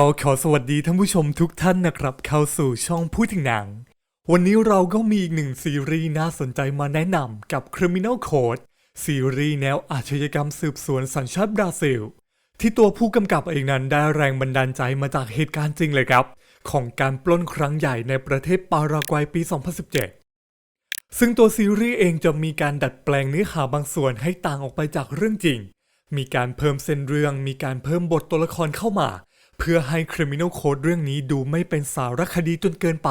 ก็ขอสวัสดีท่านผู้ชมทุกท่านนะครับ เข้าสู่ช่องพูดถึงหนัง วันนี้เราก็มีอีกหนึ่งซีรีส์น่าสนใจมาแนะนำกับ Criminal Code ซีรีส์แนวอาชญากรรมสืบสวนสัญชาติบราซิล ที่ตัวผู้กำกับเองนั้นได้แรงบันดาลใจมาจากเหตุการณ์จริงเลยครับ ของการปล้นครั้งใหญ่ในประเทศปารากวัยปี 2017 ซึ่งตัวซีรีส์เองจะมีการดัดแปลงเนื้อหาบางส่วนให้ต่างออกไปจากเรื่องจริง มีการเพิ่มเส้นเรื่อง มีการเพิ่มบทตัวละครเข้ามา เพื่อให้ Criminal Code เรื่องนี้ดูไม่เป็นสารคดีจนเกินไป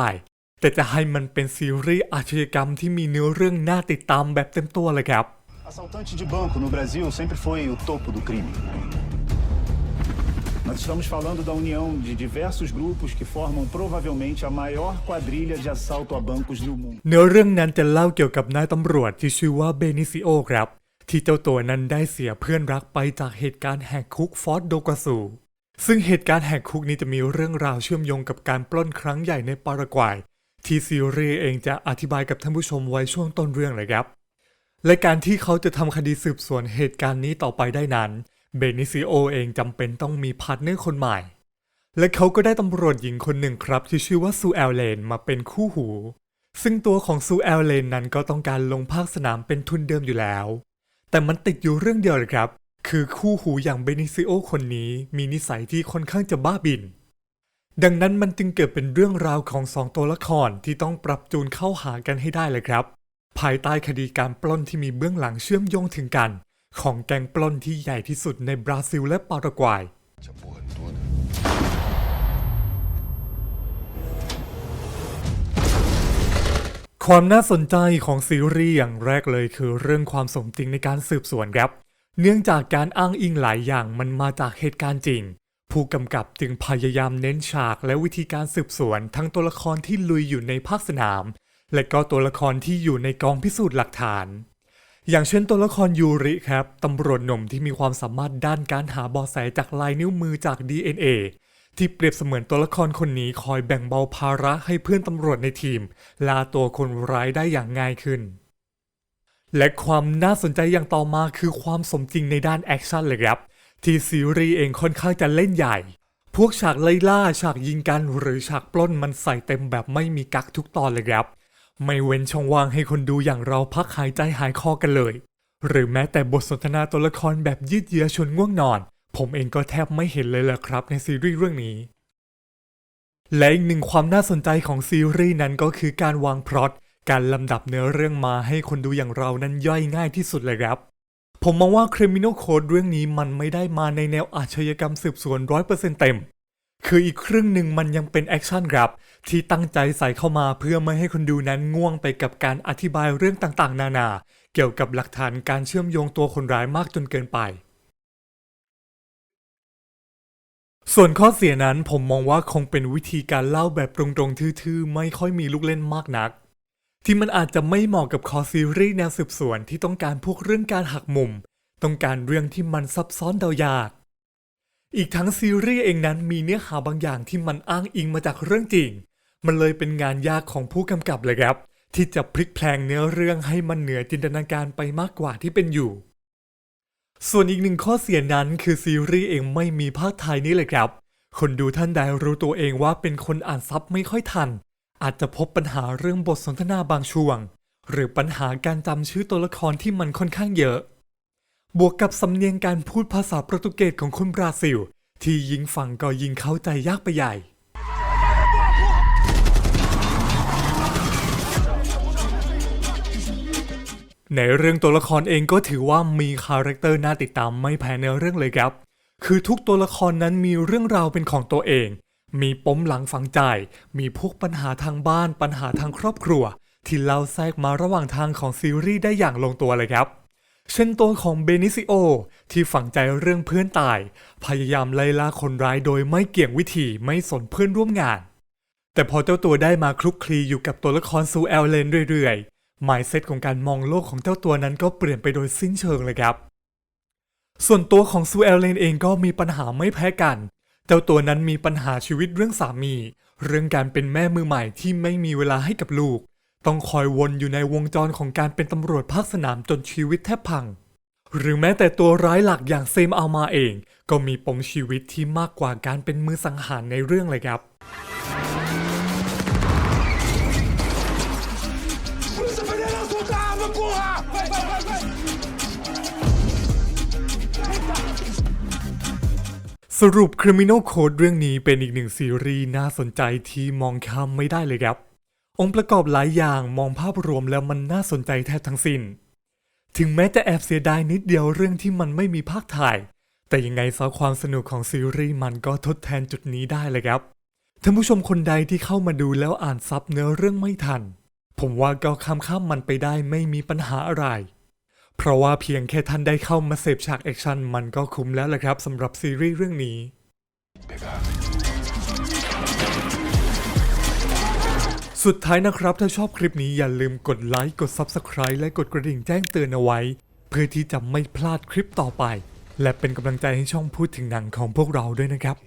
แต่จะให้มันเป็นซีรีส์อาชญากรรมที่มีเนื้อเรื่องน่าติดตามแบบเต็มตัวเลยครับ Assaltante de banco no Brasil sempre foi o topo do crime. Nós estamos falando da união de diversos grupos que formam provavelmente a maior quadrilha de assalto a bancos do mundo. เนื้อเรื่องนั้นจะเล่าเกี่ยวกับนายตำรวจที่ชื่อว่าเบนิซิโอครับ ที่เจ้าตัวนั้นได้เสียเพื่อนรักไปจากเหตุการณ์แหกคุกฟอร์ดโดกาซู ซึ่งเหตุการณ์แหกคุกนี้จะมีเรื่องราวเชื่อมโยงกับการปล้นครั้งใหญ่ในปารากวัย ที่ซีรีส์เองจะอธิบายกับท่านผู้ชมไว้ช่วงต้นเรื่องเลยครับ และการที่เขาจะทำคดีสืบสวนเหตุการณ์นี้ต่อไปได้นั้น เบนิซิโอเองจำเป็นต้องมีพาร์ทเนอร์คนใหม่ และเขาก็ได้ตำรวจหญิงคนหนึ่งครับ ที่ชื่อว่าซูแอลเลนมาเป็นคู่หู ซึ่งตัวของซูแอลเลนนั้นก็ต้องการลงภาคสนามเป็นทุนเดิมอยู่แล้ว แต่มันติดอยู่เรื่องเดียวเลยครับ คือคู่หูอย่างเบนิซิโอคนนี้มีนิสัยที่ค่อนข้างจะบ้าบิน ดังนั้นมันจึงเกิดเป็นเรื่องราวของสองตัวละครที่ต้องปรับจูนเข้าหากันให้ได้เลยครับ ภายใต้คดีการปล้นที่มีเบื้องหลังเชื่อมโยงถึงกัน ของแก๊งปล้นที่ใหญ่ที่สุดในบราซิลและปารากวัยความน่าสนใจของซีรีส์อย่างแรกเลยคือเรื่องความสมจริงในการสืบสวนครับ เนื่องจากการอ้างอิงหลายอย่างมันมาจากเหตุการณ์จริง ผู้กำกับจึงพยายามเน้นฉากและวิธีการสืบสวน ทั้งตัวละครที่ลุยอยู่ในภาคสนาม และก็ตัวละครที่อยู่ในกองพิสูจน์หลักฐาน อย่างเช่นตัวละครยูริครับตำรวจหนุ่มที่มีความสามารถด้านการหาเบาะแสจากลายนิ้วมือจาก DNA ที่เปรียบเสมือนตัวละครคนนี้คอยแบ่งเบาภาระให้เพื่อนตำรวจในทีม ลาตัวคนร้ายได้อย่างง่ายขึ้น และความน่าสนใจอย่างต่อมาคือความสมจริงในด้านแอคชั่นเลยครับ ที่ซีรีส์เองค่อนข้างจะเล่นใหญ่ พวกฉากไล่ล่าฉากยิงกันหรือฉากปล้นมันใส่เต็มแบบไม่มีกักทุกตอนเลยครับ ไม่เว้นช่องว่างให้คนดูอย่างเราพักหายใจหายคอกันเลย หรือแม้แต่บทสนทนาตัวละครแบบยืดเยื้อชวนง่วงนอน ผมเองก็แทบไม่เห็นเลยแหละครับในซีรีส์เรื่องนี้และอีกหนึ่งความน่าสนใจของซีรีส์นั้นก็คือการวางพล็อต การลำดับเนื้อเรื่องมาให้คนดูอย่างเรานั้นย่อยง่ายที่สุดเลยครับ ผมมองว่า Criminal Code เรื่องนี้มันไม่ได้มาในแนวอาชญากรรมสืบสวน100%เต็ม คืออีกครึ่งหนึ่งมันยังเป็นแอคชั่นครับ ที่ตั้งใจใส่เข้ามาเพื่อไม่ให้คนดูนั้นง่วงไปกับการอธิบายเรื่องต่างๆ นานา เกี่ยวกับหลักฐานการเชื่อมโยงตัวคนร้ายมากจนเกินไปส่วนข้อเสียนั้นผมมองว่าคงเป็นวิธีการเล่าแบบตรงๆ ทื่อๆ ไม่ค่อยมีลูกเล่นมากนัก ที่มันอาจจะไม่เหมาะกับคอซีรีส์แนวสืบสวนที่ต้องการพวกเรื่องการหักมุม ต้องการเรื่องที่มันซับซ้อนเดายาก อีกทั้งซีรีส์เองนั้นมีเนื้อหาบางอย่างที่มันอ้างอิงมาจากเรื่องจริง มันเลยเป็นงานยากของผู้กำกับเลยครับ ที่จะพลิกแพลงเนื้อเรื่องให้มันเหนือจินตนาการไปมากกว่าที่เป็นอยู่ ส่วนอีกหนึ่งข้อเสียนั้นคือซีรีส์เองไม่มีภาคไทยนี่เลยครับ คนดูท่านใดรู้ตัวเองว่าเป็นคนอ่านซับไม่ค่อยทัน อาจจะพบปัญหาเรื่องบทสนทนาบางช่วง หรือปัญหาการจำชื่อตัวละครที่มันค่อนข้างเยอะ บวกกับสำเนียงการพูดภาษาโปรตุเกสของคนบราซิล ที่ยิงฟังก็ยิงเข้าใจยากไปใหญ่ ในเรื่องตัวละครเองก็ถือว่ามีคาแรคเตอร์น่าติดตามไม่แพ้ในเรื่องเลยครับ คือทุกตัวละครนั้นมีเรื่องราวเป็นของตัวเอง มีปมหลังฝังใจ มีพวกปัญหาทางบ้านปัญหาทางครอบครัว ที่เล่าแทรกมาระหว่างทางของซีรีส์ได้อย่างลงตัวเลยครับเช่นตัวของเบนิซิโอ ที่ฝังใจเรื่องเพื่อนตาย พยายามไล่ล่าคนร้ายโดยไม่เกี่ยงวิธีไม่สนเพื่อนร่วมงาน แต่พอเจ้าตัวได้มาคลุกคลีอยู่กับตัวละครซูแอลเลนเรื่อยๆหมายเซตของการมองโลกของเจ้าตัวนั้นก็เปลี่ยนไปโดยสิ้นเชิงเลยครับ ส่วนตัวของซูแอลเลนเองก็มีปัญหาไม่แพ้กัน เจ้าตัวนั้นมีปัญหาชีวิตเรื่องสามี เรื่องการเป็นแม่มือใหม่ที่ไม่มีเวลาให้กับลูก ต้องคอยวนอยู่ในวงจรของการเป็นตำรวจภาคสนามจนชีวิตแทบพัง หรือแม้แต่ตัวร้ายหลักอย่างเซมอามาเอง ก็มีปมชีวิตที่มากกว่าการเป็นมือสังหารในเรื่องเลยครับ สรุป Criminal Code เรื่องนี้เป็นอีกหนึ่งซีรีส์น่าสนใจที่มองข้ามไม่ได้เลยครับ องค์ประกอบหลายอย่างมองภาพรวมแล้วมันน่าสนใจแทบทั้งสิ้น ถึงแม้จะแอบเสียดายนิดเดียวเรื่องที่มันไม่มีภาคถ่าย แต่ยังไงซะความสนุกของซีรีส์มันก็ทดแทนจุดนี้ได้เลยครับ ท่านผู้ชมคนใดที่เข้ามาดูแล้วอ่านซับเนื้อเรื่องไม่ทัน ผมว่าก็ข้ามข้ามมันไปได้ไม่มีปัญหาอะไร เพราะว่าเพียงแค่ท่านได้เข้ามาเสพฉากแอคชั่นมันก็คุ้มแล้วละครับสำหรับซีรีส์เรื่องนี้สุดท้ายนะครับถ้าชอบคลิปนี้อย่าลืมกดไลค์กด Subscribe และกดกระดิ่งแจ้งเตือนเอาไว้ เพื่อที่จะไม่พลาดคลิปต่อไป และเป็นกำลังใจให้ช่องพูดถึงหนังของพวกเราด้วยนะครับ